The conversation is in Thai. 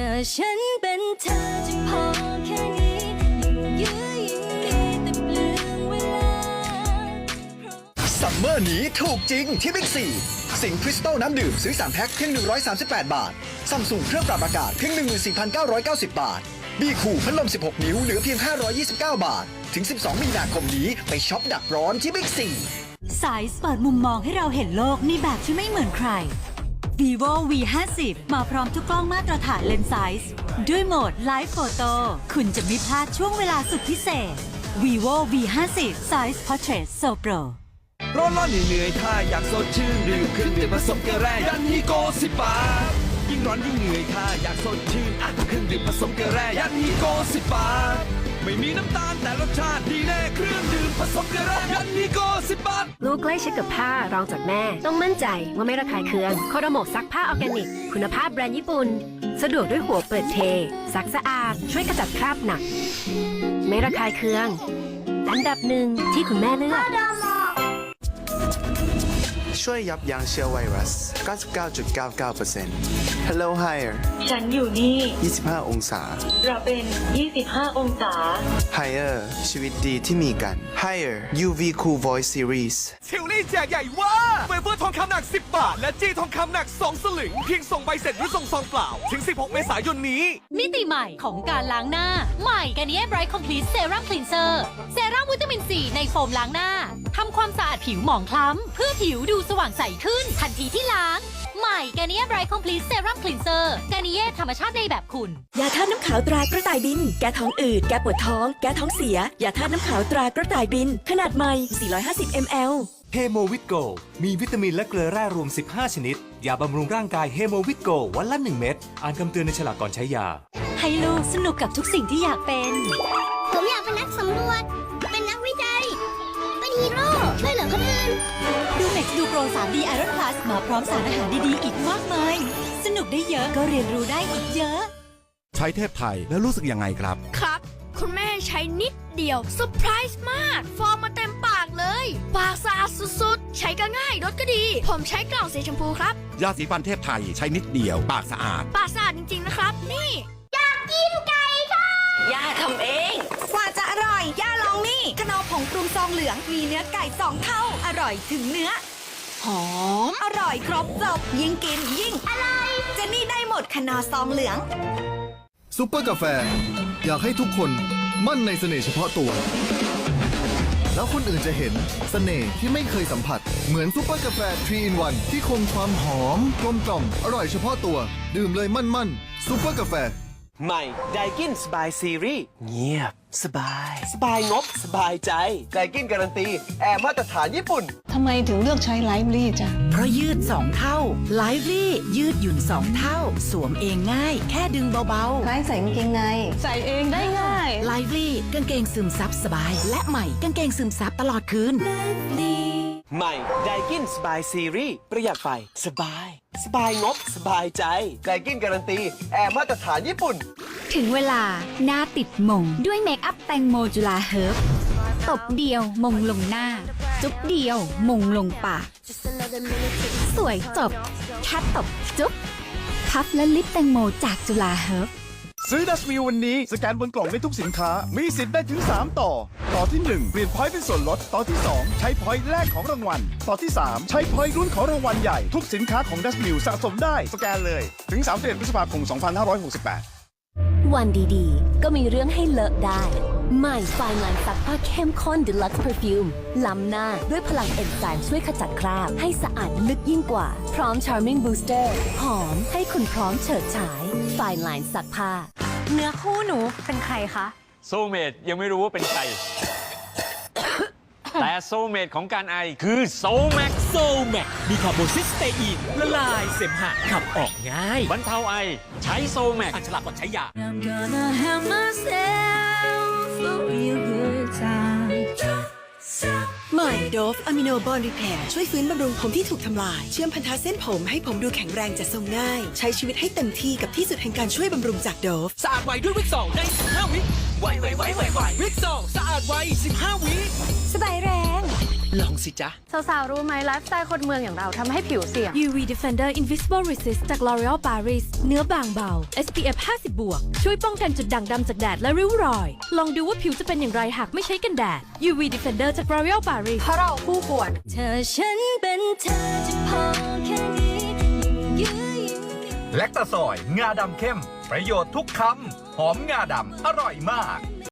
ถ้าฉันเป็นเธอจะพอแค่นี้ยิ่งยื้อยิ่งมีแต่เปลืองเวลา ซัมเมอร์นี้ถูกจริงที่บิ๊กซีสิงคริสตัลน้ำดื่มซื้อ 3 แพ็คเพียง 138 บาทซัมซุงเครื่องปรับอากาศเพียง 14,990 บาท บีคูพัดลม 16 นิ้วเหลือเพียง 529 บาท ถึง 12 มีนาคมนี้ไปช็อปดักร้อนที่บิ๊กซี สายเปิดมุมมองให้เราเห็นโลกในแบบที่ไม่เหมือนใคร vivo v 5 0มาพร้อมทุกกล้องมาตรฐานเลนส์ไซส์ด้วยโหมด Live Photo คุณจะไม่พลาดช่วงเวลาสุดพิเศษ vivo v 5 0 Size Portrait So Pro ร้อนร้อนเหนื่อยๆถ้าอยากสดชื่นดื่มเครื่องดื่มผสมเกลือแร่ยันฮีโกสิบบาทยิ่งร้อนยิ่งเหนื่อยถ้าอยากสดชื่นอะเครื่องดื่มผสมเกลือแร่ยันฮีโกสิบบาทไม่มีน้ำตาลแต่รสชาติ ลูกใกล้ชิดกับผ้ารองจากแม่ ต้องมั่นใจว่าไม่ระคายเคืองโคโดโมซักผ้าออร์แกนิก คุณภาพแบรนด์ญี่ปุ่น สะดวกด้วยหัวเปิดเท ซักสะอาด ช่วยกำจัดคราบหนัก ไม่ระคายเคือง อันดับหนึ่งที่คุณแม่เลือก ช่วยยับยั้งเชื้อไวรัส 99.99% Hello Higher ฉันอยู่นี่ 25 องศา เราเป็น 25 องศา Higher ชีวิตดีที่มีกัน Higher UV Cool Voice Series ทิวลี่แจกใหญ่เว่าเวเฟอร์ทองคำหนัก 10 บาท และจี้ทองคำหนัก 2 สลึง เพียงส่งใบเสร็จหรือส่งซองเปล่า ถึง 16 เมษายนนี้ มิติใหม่ของการล้างหน้า ใหม่ก a น i เ r ไบรท์คอมพลีทเซรั่มคลีนเซอร์เซรั่มวิตามินซีในโฟมล้างหน้า ทำความสะอาดผิวหมองคล้ำ เพื่อผิวดูสว่างใสขึ้น ทันทีที่ล้าง ใหม่ก a น i เ r ไบรท์คอมพลีทเซรั่มคลีนเซอร์ก a น i เ r ธรรมชาติในแบบคุณ ยาธาตุน้ำขาวตรากระต่ายบิน แก้ท้องอืด แก้ปวดท้อง แก้ท้องเสีย ยาธาตุน้ำขาวตรากระต่ายบิน ขนาดใหม่ 450 ml เฮโมวิตโกมีวิตามินและเกลือแร่รวม 15 ชนิด ยาบำรุงร่างกายเฮโมวิตโกวันละ 1 เม็ด อ่านคำเตือนในฉลากก่อนใช้ยา ให้ลูกสนุกกับทุกสิ่งที่อยากเป็น ผมอยากเป็นนักสำรวจ เป็นนักวิจัยเป็นฮีโร่ ช่วยเหลือคนอื่น ดูเม็กซ์ดูโปร 3D Iron Plus มาพร้อมสารอาหารดีๆ อีกมากมาย สนุกได้เยอะก็เรียนรู้ได้อีกเยอะ ใช้เทพไทยแล้วรู้สึกยังไงครับ ครับ คุณแม่ใช้นิดเดียวเซอร์ไพรส์มาก ฟอร์มมาเต็มปากเลย ปากสะอาดสุดๆ ใช้ก็ง่ายรสก็ดี ผมใช้กล่องสีชมพูครับ ยาสีฟันเทพไทยใช้นิดเดียว ปากสะอาด ปากสะอาดจริงๆนะครับ นี่ อยากกินไก่ค่ะ ย่าทำเอง กว่าจะอร่อย ย่าลองนี่ขนมผงปรุงซองเหลือง มีเนื้อไก่สองเท่า อร่อยถึงเนื้อ หอม อร่อยครบจบ ยิ่งกินยิ่ง อร่อย เจนนี่ได้หมดขนาดซองเหลือง ซุปเปอร์กาแฟ อยากให้ทุกคนมั่นในเสน่ห์เฉพาะตัว แล้วคนอื่นจะเห็นเสน่ห์ที่ไม่เคยสัมผัส เหมือนซุปเปอร์กาแฟ3 in 1ที่คงความหอมกลมกล่อมอร่อยเฉพาะตัว ดื่มเลยมั่นมั่นๆซุปเปอร์กาแฟ ใหม่ไดกินสบายซีรีส์เงียบ สบาย สบายงบ สบายใจไดกินการันตี แอร์มาตรฐานญี่ปุ่น ทำไมถึงเลือกใช้ไลฟ์ลี่จ้ะ เพราะยืด 2 เท่าไลฟ์ลี่ยืดหยุ่น 2 เท่า สวมเองง่าย แค่ดึงเบาคล้ายใส่กางเกงใน ใส่เองได้ง่ายๆไลฟ์ลี่กางเกงซึมซับสบาย และใหม่กางเกงซึมซับตลอดคืน ใหม่ไดกินสบายซีรีส์ประหยัดไฟ สบาย สบายงบ สบายใจไดกินการันตี แอร์มาตรฐานญี่ปุ่น ถึงเวลาหน้าติดมง ด้วยเมคอัพแตงโมจุลาเฮิร์บตบเดียวมงลงหน้า จุ๊บเดียวมงลงปาก สวยจบแค่ตบจุ๊บพัฟและลิปแตงโมจากจุลาเฮิร์บ ซื้อดัชมิววันนี้ สแกนบนกล่องได้ทุกสินค้า มีสิทธิ์ได้ถึง 3 ต่อ ต่อที่ 1 เปลี่ยนพอยต์เป็นส่วนลด ต่อที่ 2 ใช้พอยต์แลกของรางวัล ต่อที่ 3 ใช้พอยต์รุ่นของรางวัลใหญ่ ทุกสินค้าของดัชมิวสะสมได้ สแกนเลย ถึง31พฤษภาคม 2568 วันดีๆ ก็มีเรื่องให้เลอะได้ ใหม่ไฟน์ไลน์ซักผ้าเข้มข้น Deluxe Perfume ล้ำหน้าด้วยพลังเอนไซม์ช่วยขจัดคราบ ให้สะอาดลึกยิ่งกว่า พร้อม Charming Booster หอมให้คุณพร้อมเฉิดฉายไฟน์ไลน์ซักผ้า เนื้อคู่หนูเป็นใครคะ โซเมดยังไม่รู้ว่าเป็นใคร แต่โซเมดของการไอคือโซแม็กโซแมกมีคาร์โบซิสเตอีนละลายเสมหะขับออกง่ายบรรเทาไอ ใช้โซแม็กอ่านฉลากก่อนใช้ยา I'm gonna have myself a real good time ใหม่โดฟอะมิโนบอนรีเพร์ช่วยฟื้นบำรุงผมที่ถูกทำลาย เชื่อมพันธะเส้นผมให้ผมดูแข็งแรงจะทรงง่าย ใช้ชีวิตให้เต็มที่กับที่สุดแห่งการช่วยบำรุงจากโดฟสะอาดไวด้วยวิกสองใน15วิไวไวไวไวไววิกสองสะอาดไว15วิสบายแรง ลองสิจ๊ะ สาวๆ รู้ไหมไลฟ์สไตล์คนเมืองอย่างเราทำให้ผิวเสี่ยง UV Defender Invisible Resist จาก L'Oreal Paris เนื้อบางเบา SPF 50 บวก ช่วยป้องกันจุดด่างดำจากแดดและริ้วรอย ลองดูว่าผิวจะเป็นอย่างไรหากไม่ใช้กันแดด UV Defender จาก L'Oreal Paris เพราะเราคู่ควร เธอฉันเป็นเธอจะพอแค่นี้ยิ่งยื้อยิ่งแลคตาซอย งาดำเข้ม ประโยชน์ทุกคำ หอมงาดำ อร่อยมาก